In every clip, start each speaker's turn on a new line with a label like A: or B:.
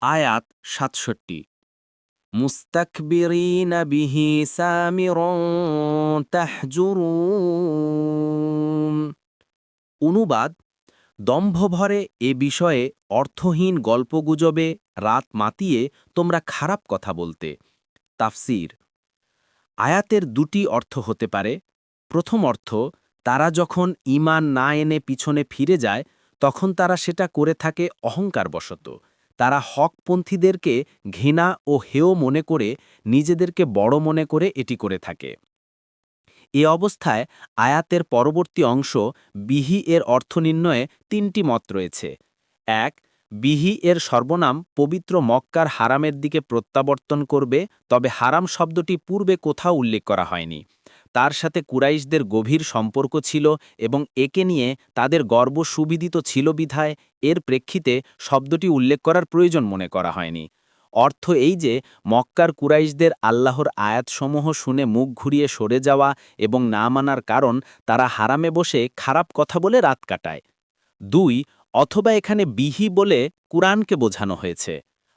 A: আয়াত সাতষট্টি। অনুবাদ, দম্ভভরে এ বিষয়ে অর্থহীন গল্পগুজবে রাত মাতিয়ে তোমরা খারাপ কথা বলতে। তাফসির, আয়াতের দুটি অর্থ হতে পারে। প্রথম অর্থ, তারা যখন ঈমান না এনে পিছনে ফিরে যায়, তখন তারা সেটা করে থাকে অহংকারবশত। তারা হকপন্থীদেরকে ঘৃণা ও হেয় মনে করে, নিজেদেরকে বড় মনে করে এটি করে থাকে। এ অবস্থায় আয়াতের পরবর্তী অংশ বিহি এর অর্থ নির্ণয়ে তিনটি মত রয়েছে। এক, বিহি এর সর্বনাম পবিত্র মক্কার হারামের দিকে প্রত্যাবর্তন করবে, তবে হারাম শব্দটি পূর্বে কোথাও উল্লেখ করা হয়নি। তার সাথে কুরাইশদের গভীর সম্পর্ক ছিল এবং একে নিয়ে তাদের গর্ব সুবিদিত ছিল বিধায়, এর প্রেক্ষিতে শব্দটি উল্লেখ করার প্রয়োজন মনে করা হয়নি। অর্থ এই যে, মক্কার কুরাইশদের আল্লাহর আয়াতসমূহ শুনে মুখ ঘুরিয়ে সরে যাওয়া এবং না মানার কারণ তারা হারামে বসে খারাপ কথা বলে রাত কাটায়। দুই, অথবা এখানে বিহি বলে কুরআনকে বোঝানো হয়েছে।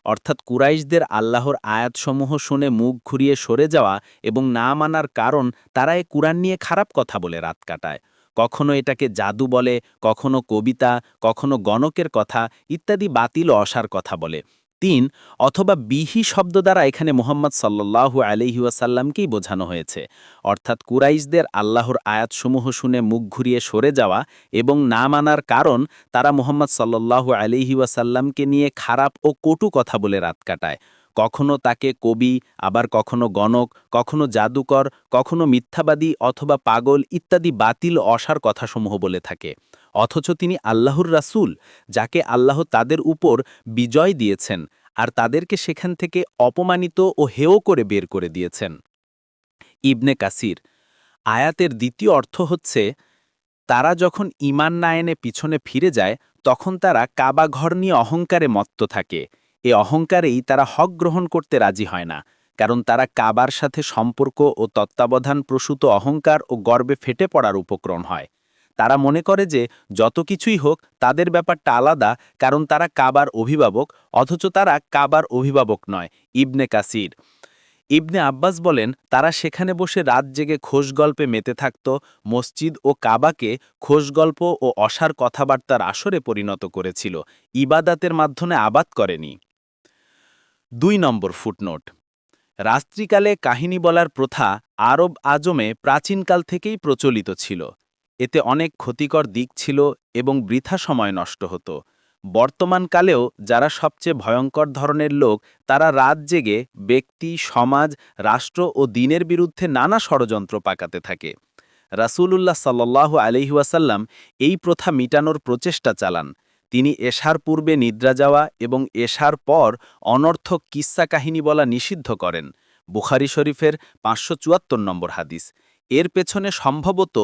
A: অর্থাৎ কুরাইশদের আল্লাহর আয়াতসমূহ শুনে মুখ ঘুরিয়ে সরে যাওয়া এবং না মানার কারণ তারা এ কুরআন নিয়ে খারাপ কথা বলে রাত কাটায়। কখনো এটাকে জাদু বলে, কখনো কবিতা, কখনো গণকের কথা ইত্যাদি বাতিল অসার কথা বলে। তিন অথবা বিহি শব্দ দ্বারা এখানে মোহাম্মদ সাল্লাল্লাহু আলিহাসাল্লামকেই বোঝানো হয়েছে। অর্থাৎ কুরাইশদের আল্লাহর আয়াতসমূহ শুনে মুখ ঘুরিয়ে সরে যাওয়া এবং না মানার কারণ তারা মোহাম্মদ সাল্লাহ আলিহাসাল্লামকে নিয়ে খারাপ ও কটু কথা বলে রাত কাটায়। কখনো তাকে কবি, আবার কখনো গণক, কখনো জাদুকর, কখনো মিথ্যাবাদী অথবা পাগল ইত্যাদি বাতিল অসার কথাসমূহ বলে থাকে। অথচ তিনি আল্লাহর রাসূল, যাকে আল্লাহ তাদের উপর বিজয় দিয়েছেন আর তাদেরকে সেখান থেকে অপমানিত ও হেয় করে বের করে দিয়েছেন। ইবনে কাসির, আয়াতের দ্বিতীয় অর্থ হচ্ছে, তারা যখন ইমান না এনে পিছনে ফিরে যায়, তখন তারা কাবা ঘর নিয়ে অহংকারে মত্ত থাকে। এ অহংকারেই তারা হক গ্রহণ করতে রাজি হয় না, কারণ তারা কাবার সাথে সম্পর্ক ও তত্ত্বাবধান প্রসূত অহংকার ও গর্বে ফেটে পড়ার উপক্রম হয়। তারা মনে করে যে যত কিছুই হোক তাদের ব্যাপারটা আলাদা, কারণ তারা কাবার অভিভাবক, অথচ তারা কাবার অভিভাবক নয়, ইবনে কাসির। ইবনে আব্বাস বলেন, তারা সেখানে বসে রাত জেগে খোশগল্পে মেতে থাকত, মসজিদ ও কাবাকে খোশগল্প ও অসার কথাবার্তার আসরে পরিণত করেছিল, ইবাদাতের মাধ্যমে আবাদ করেনি। দুই নম্বর ফুটনোট। রাত্রিকালে কাহিনী বলার প্রথা আরব আজমে প্রাচীনকাল থেকেই প্রচলিত ছিল। এতে অনেক ক্ষতিকর দিক ছিল এবং বৃথা সময় নষ্ট হতো। বর্তমানকালেও যারা সবচেয়ে ভয়ঙ্কর ধরনের লোক, তারা রাত জেগে ব্যক্তি, সমাজ, রাষ্ট্র ও দিনের বিরুদ্ধে নানা ষড়যন্ত্র পাকাতে থাকে। রাসূলুল্লাহ সাল্লাহ আলহিউসাল্লাম এই প্রথা মিটানোর প্রচেষ্টা চালান। তিনি এশার পূর্বে নিদ্রা যাওয়া এবং এশার পর অনর্থক কিস্সা কাহিনী বলা নিষিদ্ধ করেন। বুখারি শরীফের পাঁচশো চুয়াত্তর নম্বর হাদিস। এর পেছনে সম্ভবত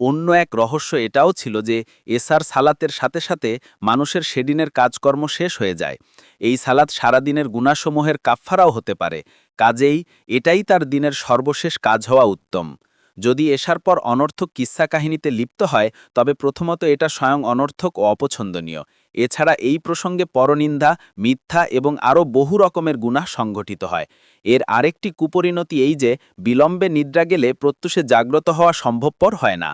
A: অন্য এক রহস্য এটাও ছিল যে এসার সালাতের সাথে সাথে মানুষের সেদিনের কাজকর্ম শেষ হয়ে যায়। এই সালাত সারাদিনের গুণাসমূহের কাফফারাও হতে পারে। কাজেই এটাই তার দিনের সর্বশেষ কাজ হওয়া উত্তম। যদি এসার পর অনর্থক কিস্সা কাহিনীতে লিপ্ত হয়, তবে প্রথমত এটা স্বয়ং অনর্থক ও অপছন্দনীয়। এছাড়া এই প্রসঙ্গে পরনিন্দা, মিথ্যা এবং আরও বহু রকমের গুণা সংঘটিত হয়। এর আরেকটি কুপরিণতি এই যে, বিলম্বে নিদ্রা গেলে প্রত্যুষে জাগ্রত হওয়া সম্ভবপর হয় না।